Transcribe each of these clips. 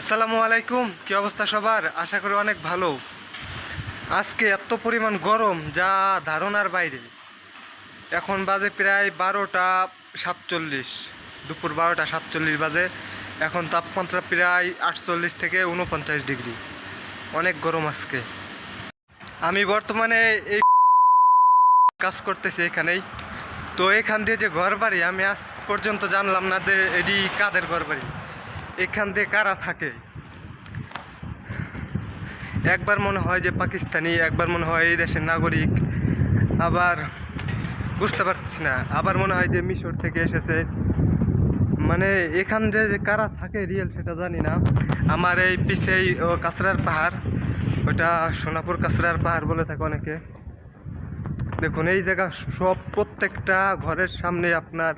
আসসালামু আলাইকুম। কি অবস্থা সবার? আশা করি অনেক ভালো। আজকে এত পরিমাণ গরম, যা ধারণার বাইরে। এখন বাজে প্রায় বারোটা সাতচল্লিশ। দুপুর বারোটা সাতচল্লিশ বাজে। এখন তাপমাত্রা প্রায় আটচল্লিশ থেকে উনপঞ্চাশ ডিগ্রি। অনেক গরম আজকে। আমি বর্তমানে এই কাজ করতেছি এখানেই। তো এখান দিয়ে যে ঘর বাড়ি আমি আজ পর্যন্ত জানলাম না যে এটি কাদের ঘর বাড়ি এখান দিয়ে কারা থাকে? একবার মনে হয় যে পাকিস্তানি, একবার মনে হয় এই দেশের নাগরিক, আবার বুঝতে পারছি না। আবার মনে হয় যে মিশর থেকে এসেছে। মানে এখান যে যে কারা থাকে রিয়েল সেটা জানি না। আমার এই পিছেই কাঁচরার পাহাড়, ওটা সোনাপুর কাঁচরার পাহাড় বলে থাকে অনেকে। দেখুন, এই জায়গা সব প্রত্যেকটা ঘরের সামনে আপনার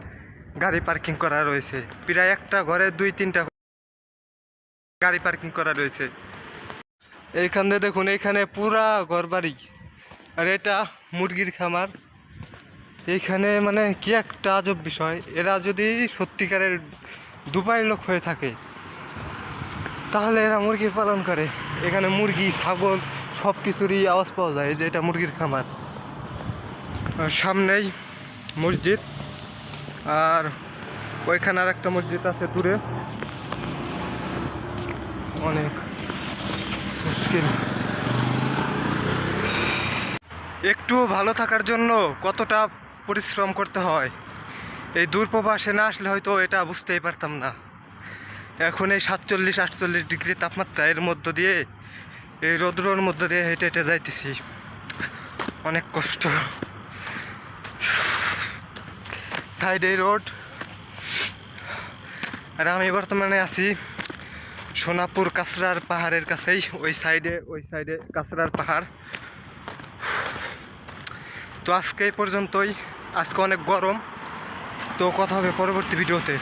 গাড়ি পার্কিং করা রয়েছে। প্রায় একটা ঘরে দুই তিনটা গাড়ি পার্কিং করা রয়েছে। এইখান দিয়ে দেখুন এইখানে পুরা ঘর বাড়ি আর এটা মুরগির খামার। এইখানে মানে কি একটা আজব বিষয় এরা যদি সত্যিকারের দুবাই লোক হয়ে থাকে তাহলে এরা মুরগি পালন করে। এখানে মুরগি ছাগল সব কিছুরই আওয়াজ পাওয়া যায় যে এটা মুরগির খামার। সামনেই মসজিদ। আর ওইখানে আর একটা মসজিদ আছে দূরে। অনেক মুশকিল। একটু ভালো থাকার জন্য কতটা পরিশ্রম করতে হয়? এই দূরপ্রবাসে না আসলে হয়তো এটা বুঝতেই পারতাম না। এখন এই সাতচল্লিশ, আটচল্লিশ ডিগ্রি তাপমাত্রা এর মধ্য দিয়ে, এই রৌদ্রর মধ্য দিয়ে হেঁটে হেঁটে যাইতেছি। অনেক কষ্ট। সাইডে রোড। আর আমি বর্তমানে আছি সোনাপুর কাঁচরার পাহাড়ের কাছেই, ওই সাইডে ওই সাইডে কাঁচরার পাহাড়। তো আজকে এই পর্যন্তই। আজকে অনেক গরম। তো কথা হবে পরবর্তী ভিডিওতে।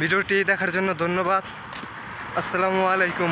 ভিডিওটি দেখার জন্য ধন্যবাদ। আসসালামু আলাইকুম।